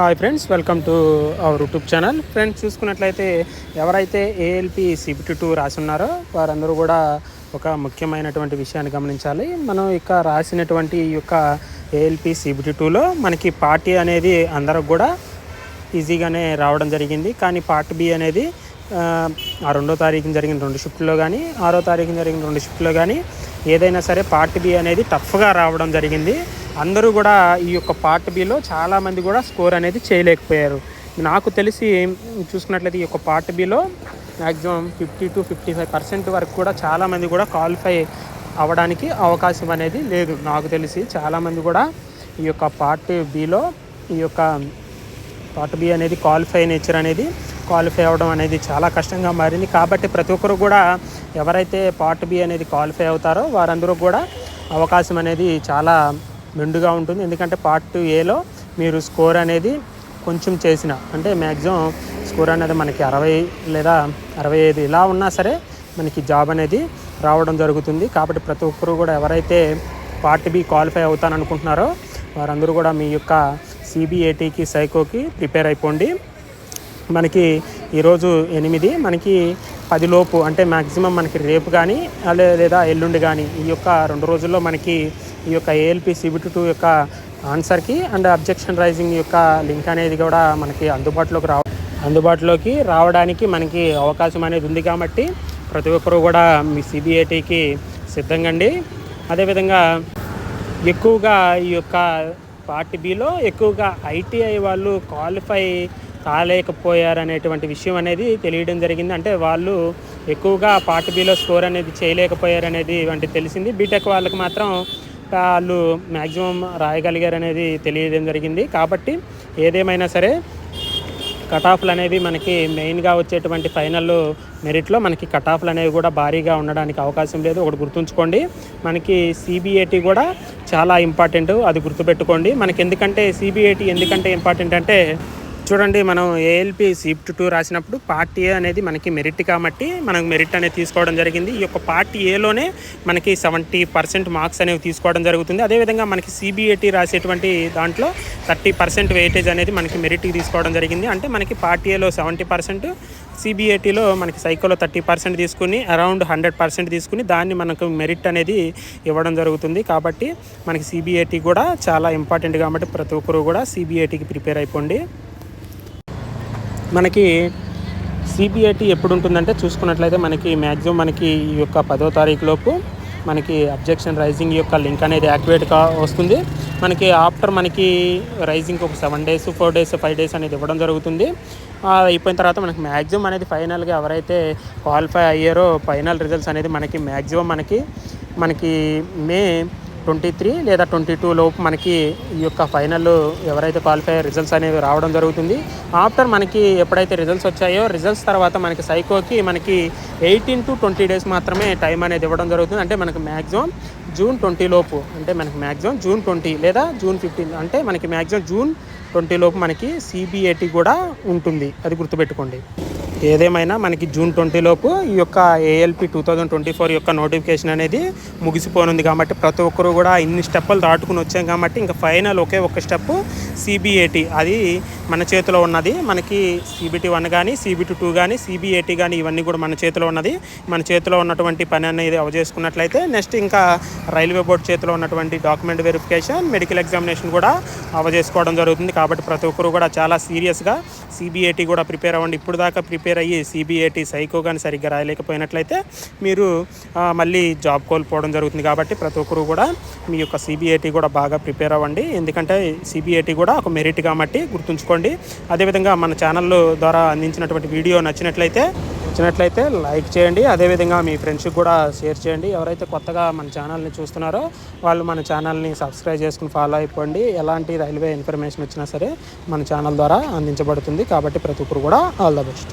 Hi friends welcome to our YouTube channel. Friends చూసుకున్నట్లయితే ఎవరైతే ALP CBT two రాసున్నారో వారందరూ కూడా ఒక ముఖ్యమైనటువంటి విషయాన్ని గమనించాలి. మనం ఇక రాసినటువంటి ఈ యొక్క ఏఎల్పి సిబిటి టూలో మనకి పార్టీ అనేది అందరికి కూడా ఈజీగానే రావడం జరిగింది. కానీ పార్ట్ బి అనేది ఆ, ఆ రెండో తారీఖున జరిగిన రెండు షిఫ్ట్లో కానీ ఆరో తారీఖున జరిగిన రెండు షిఫ్ట్లో కానీ ఏదైనా సరే పార్ట్ బి అనేది టఫ్గా రావడం జరిగింది. అందరూ కూడా ఈ యొక్క పార్ట్ బిలో చాలామంది కూడా స్కోర్ అనేది చేయలేకపోయారు. నాకు తెలిసి చూసుకున్నట్లయితే ఈ యొక్క part below maximum fifty to fifty five percent వరకు కూడా చాలామంది కూడా క్వాలిఫై అవ్వడానికి అవకాశం అనేది లేదు. నాకు తెలిసి చాలామంది కూడా ఈ యొక్క పార్ట్ బిలో ఈ యొక్క పార్ట్ బి అనేది క్వాలిఫై నేచర్ అనేది క్వాలిఫై అవ్వడం అనేది చాలా కష్టంగా మారింది. కాబట్టి ప్రతి ఒక్కరు కూడా ఎవరైతే పార్ట్ బి అనేది క్వాలిఫై అవుతారో వారందరూ కూడా అవకాశం అనేది చాలా మెండుగా ఉంటుంది. ఎందుకంటే పార్ట్ ఏలో మీరు స్కోర్ అనేది కొంచెం చేసిన అంటే మ్యాక్సిమం స్కోర్ అనేది మనకి అరవై లేదా అరవై ఐదు ఇలా ఉన్నా సరే మనకి జాబ్ అనేది రావడం జరుగుతుంది. కాబట్టి ప్రతి ఒక్కరు కూడా ఎవరైతే పార్ట్ బి క్వాలిఫై అవుతాననుకుంటున్నారో వారందరూ కూడా మీ యొక్క సిబిఏటీకి సైకోకి ప్రిపేర్ అయిపోండి. మనకి ఈరోజు ఎనిమిది మనకి పదిలోపు అంటే మ్యాక్సిమం మనకి రేపు కానీ లేదా ఎల్లుండి కానీ ఈ యొక్క రెండు రోజుల్లో మనకి ఈ యొక్క ఏఎల్పి సిబిటి టూ యొక్క ఆన్సర్కి అండ్ అబ్జెక్షన్ రైజింగ్ యొక్క లింక్ అనేది కూడా మనకి అందుబాటులోకి రావ అందుబాటులోకి రావడానికి మనకి అవకాశం అనేది ఉంది కాబట్టి ప్రతి ఒక్కరూ కూడా మీ సిబిఐటికి సిద్ధంగా అండి అదేవిధంగా ఎక్కువగా ఈ యొక్క పార్ట్ బిలో ఎక్కువగా ఐటీఐ వాళ్ళు క్వాలిఫై కాలేకపోయారనేటువంటి విషయం అనేది తెలియడం జరిగింది. అంటే వాళ్ళు ఎక్కువగా పార్ట్ బిలో స్కోర్ అనేది చేయలేకపోయారనేది వంటి తెలిసింది. బీటెక్ వాళ్ళకి మాత్రం వాళ్ళు మ్యాక్సిమం రాయగలిగారు అనేది తెలియడం జరిగింది. కాబట్టి ఏదేమైనా సరే కట్ ఆఫ్లు అనేవి మనకి మెయిన్గా వచ్చేటువంటి ఫైనల్ మెరిట్లో మనకి కట్ ఆఫ్లు అనేవి కూడా భారీగా ఉండడానికి అవకాశం లేదు. ఒకటి గుర్తుంచుకోండి మనకి సిబిఐటి కూడా చాలా ఇంపార్టెంట్. అది గుర్తుపెట్టుకోండి. మనకి ఎందుకంటే సిబిఐటీ ఎందుకంటే ఇంపార్టెంట్ అంటే చూడండి మనం ఏఎల్పి సిఫ్ట్ టూ రాసినప్పుడు పార్ట్ ఏ అనేది మనకి మెరిట్ కాబట్టి మనకు మెరిట్ అనేది తీసుకోవడం జరిగింది. ఈ యొక్క పార్ట్ ఏలోనే మనకి సెవెంటీ పర్సెంట్ మార్క్స్ అనేవి తీసుకోవడం జరుగుతుంది. అదేవిధంగా మనకి సిబిఐటి రాసేటువంటి దాంట్లో థర్టీ పర్సెంట్ వెయిటేజ్ అనేది మనకి మెరిట్కి తీసుకోవడం జరిగింది. అంటే మనకి పార్ట్ ఏలో సెవెంటీ పర్సెంట్ సిబిఐటీలో మనకి సైకోలో థర్టీ పర్సెంట్ తీసుకుని అరౌండ్ హండ్రెడ్ పర్సెంట్ తీసుకుని దాన్ని మనకు మెరిట్ అనేది ఇవ్వడం జరుగుతుంది. కాబట్టి మనకి సిబిఐటీ కూడా చాలా ఇంపార్టెంట్ కాబట్టి ప్రతి ఒక్కరు కూడా సిబిఐటీకి ప్రిపేర్ అయిపోండి. మనకి సిబిఐటి ఎప్పుడు ఉంటుందంటే చూసుకున్నట్లయితే మనకి మ్యాక్సిమం మనకి ఈ యొక్క పదో తారీఖు లోపు మనకి అబ్జెక్షన్ రైజింగ్ యొక్క లింక్ అనేది యాక్టివేట్ కా వస్తుంది. మనకి ఆఫ్టర్ మనకి రైజింగ్ ఒక seven days four days five days అనేది ఇవ్వడం జరుగుతుంది. అయిపోయిన తర్వాత మనకి మ్యాక్సిమం అనేది ఫైనల్గా ఎవరైతే క్వాలిఫై అయ్యారో ఫైనల్ రిజల్ట్స్ అనేది మనకి మ్యాక్సిమం మనకి మనకి మే ట్వంటీ త్రీ లేదా ట్వంటీ టూ లోపు మనకి ఈ యొక్క ఫైనల్ ఎవరైతే క్వాలిఫై రిజల్ట్స్ అనేవి రావడం జరుగుతుంది. ఆఫ్టర్ మనకి ఎప్పుడైతే రిజల్ట్స్ వచ్చాయో రిజల్ట్స్ తర్వాత మనకి సైకోకి మనకి ఎయిటీన్ టు ట్వంటీ డేస్ మాత్రమే టైం అనేది ఇవ్వడం జరుగుతుంది. అంటే మనకి మ్యాక్సిమం జూన్ ట్వంటీ లోపు అంటే మనకి మ్యాక్సిమం జూన్ ట్వంటీ లేదా జూన్ ఫిఫ్టీన్ అంటే మనకి మ్యాక్సిమం జూన్ ట్వంటీ లోపు మనకి సిబిఐటి కూడా ఉంటుంది. అది గుర్తుపెట్టుకోండి. ఏదేమైనా మనకి జూన్ ట్వంటీ లోపు ఈ యొక్క ALP two thousand twenty four యొక్క నోటిఫికేషన్ అనేది ముగిసిపోనుంది కాబట్టి ప్రతి ఒక్కరు కూడా ఇన్ని స్టెప్పులు దాటుకుని వచ్చాం కాబట్టి ఇంకా ఫైనల్ ఒకే ఒక స్టెప్ సిబిఏటి అది మన చేతిలో ఉన్నది. మనకి సిబిటి వన్ కానీ సిబిటి టూ కానీ సిబిఏటి కానీ ఇవన్నీ కూడా మన చేతిలో ఉన్నది. మన చేతిలో ఉన్నటువంటి పని అనేది అవజేసుకున్నట్లయితే నెక్స్ట్ ఇంకా రైల్వే బోర్డు చేతిలో ఉన్నటువంటి డాక్యుమెంట్ వెరిఫికేషన్ మెడికల్ ఎగ్జామినేషన్ కూడా అవజేసుకోవడం జరుగుతుంది. కాబట్టి ప్రతి ఒక్కరు కూడా చాలా సీరియస్గా సిబిఏటి కూడా ప్రిపేర్ అవ్వండి. ఇప్పుడు దాకా ప్రిపేర్ అయ్యి సిబిఐటి సైకో కానీ సరిగ్గా రాయలేకపోయినట్లయితే మీరు మళ్ళీ జాబ్ కోల్పోవడం జరుగుతుంది కాబట్టి ప్రతి ఒక్కరు కూడా మీ యొక్క సిబిఐటి కూడా బాగా ప్రిపేర్ అవ్వండి. ఎందుకంటే సిబిఐటి కూడా ఒక మెరిట్ కాబట్టి గుర్తుంచుకోండి. అదేవిధంగా మన ఛానల్ ద్వారా అందించినటువంటి వీడియో నచ్చినట్లయితే నచ్చినట్లయితే లైక్ చేయండి. అదేవిధంగా మీ ఫ్రెండ్స్కి కూడా షేర్ చేయండి. ఎవరైతే కొత్తగా మన ఛానల్ని చూస్తున్నారో వాళ్ళు మన ఛానల్ని సబ్స్క్రైబ్ చేసుకుని ఫాలో అయిపోండి. ఎలాంటి రైల్వే ఇన్ఫర్మేషన్ వచ్చినా సరే మన ఛానల్ ద్వారా అందించబడుతుంది. కాబట్టి ప్రతి ఒక్కరు కూడా ఆల్ ద బెస్ట్.